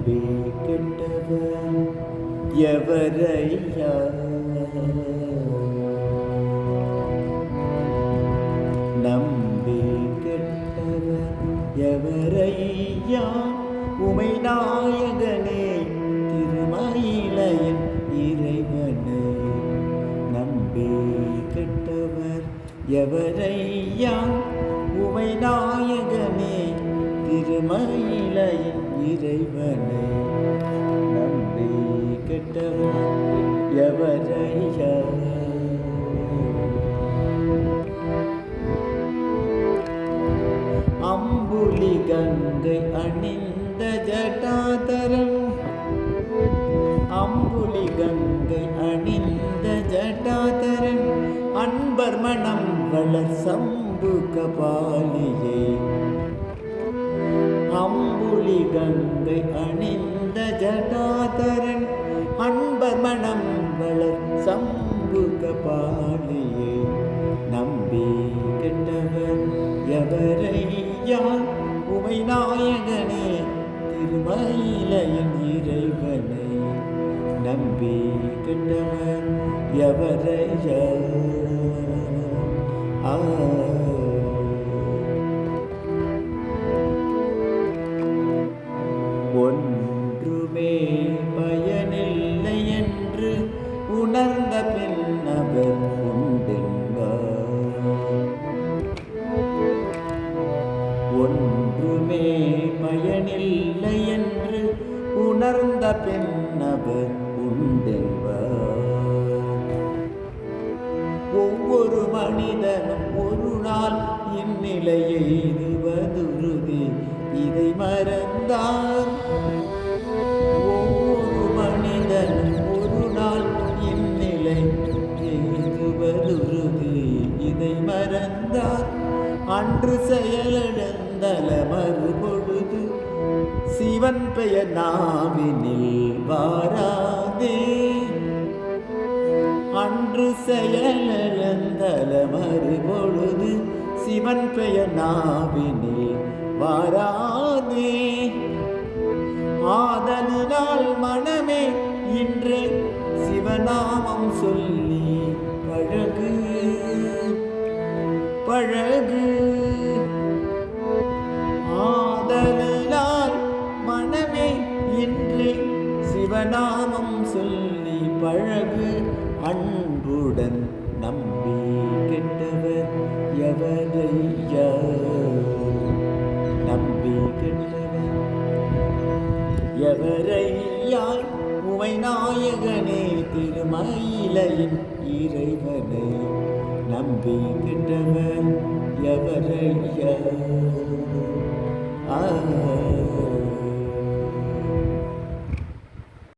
அன்பே கெட்டவன் எவரையா நம்பே கெட்டவன் எவரையா உமை நாயகனே திருமயிலையன் இறைவனே. நம்பே கெட்டவர் எவரையா உமை நாயகன் திருமயிலையின் இறைவனை நம்பி கெட்டவர் எவரையா அம்புலி கங்கை அணிந்த ஜட்டாதரன். அம்புலி கங்கை அணிந்த ஜட்டாதரன். அன்பர் மனம் வளர் சம்பு கபாலியே ஒளி கங்கை அணிந்த ஜடாதரன் அன்பர் மனம் வளர் சம்புக பாலியே நம்பி கெட்டவர் எவரையா உமை நாயகனே திருமயிலையன் இறைவனை. நம்பி கெட்டவர் எவரையா ஆ. ஒன்றுமே பயனில்லை என்று உணர்ந்த பின் அவர் ஒன்றுமே பயனில்லை என்று உணர்ந்த பின் அவர் உண்டென்பார் ஒவ்வொரு மனிதனும் ஒரு நாள் இந்நிலையை எய்துவதுருதி. இதை மறந்தார் இதை மறந்தார் அன்று செயலிழந்தல மறுபொழுது சிவன் பெயர் நாவினில் வாராதே. அன்று செயலந்தல மறுபொழுது சிவன் பெயர் நாவினில் வாராதே. ஆதலினால் மனமே இன்று சிவநாமம் சொல்லி பழகு. பழகு. ஆதலால் மனமே இன்று சிவநாமம் சொல்லி பழகு. அன்புடன் நம்பி கெட்டவர் எவரையா. நம்பி கெட்டவர் எவரையாய் உமை நாயகனே திருமயிலையின் இறைவனே. நம்பி கெட்டவர் எவரையா